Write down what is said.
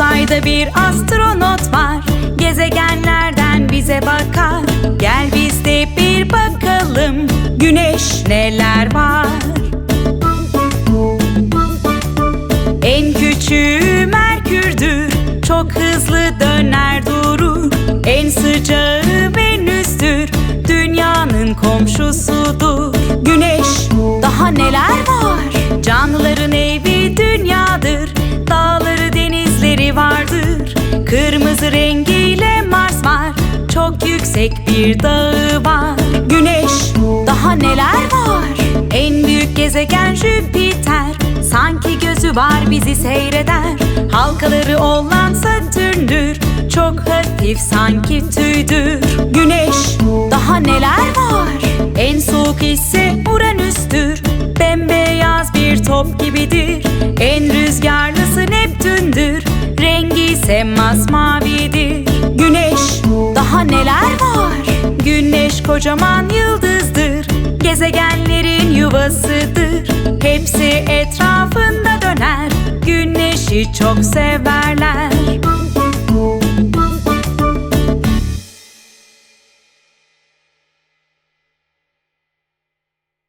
Ayda bir astronot var. Gezegenlerden bize bakar. Gel biz de bir bakalım Güneş neler var. En küçüğü Merkür'dür. Çok hızlı döner durur. En sıcağı Venüs'tür. Dünyanın komşusudur. Güneş daha neler var Kırmızı rengiyle Mars var. Çok yüksek bir dağı var. Güneş daha neler var? En büyük gezegen Jüpiter. Sanki gözü var bizi seyreder. Halkaları olan Satürn'dür Çok hafif sanki tüydür. Güneş daha neler var? En soğuk ise Uranüs'tür. Bembeyaz bir top gibidir. En rüzgarlısı Neptün'dür. Rengi ise masmavidir Güneş daha neler var? Güneş kocaman yıldızdır. Gezegenlerin yuvasıdır. Hepsi etrafında döner. Güneşi çok severler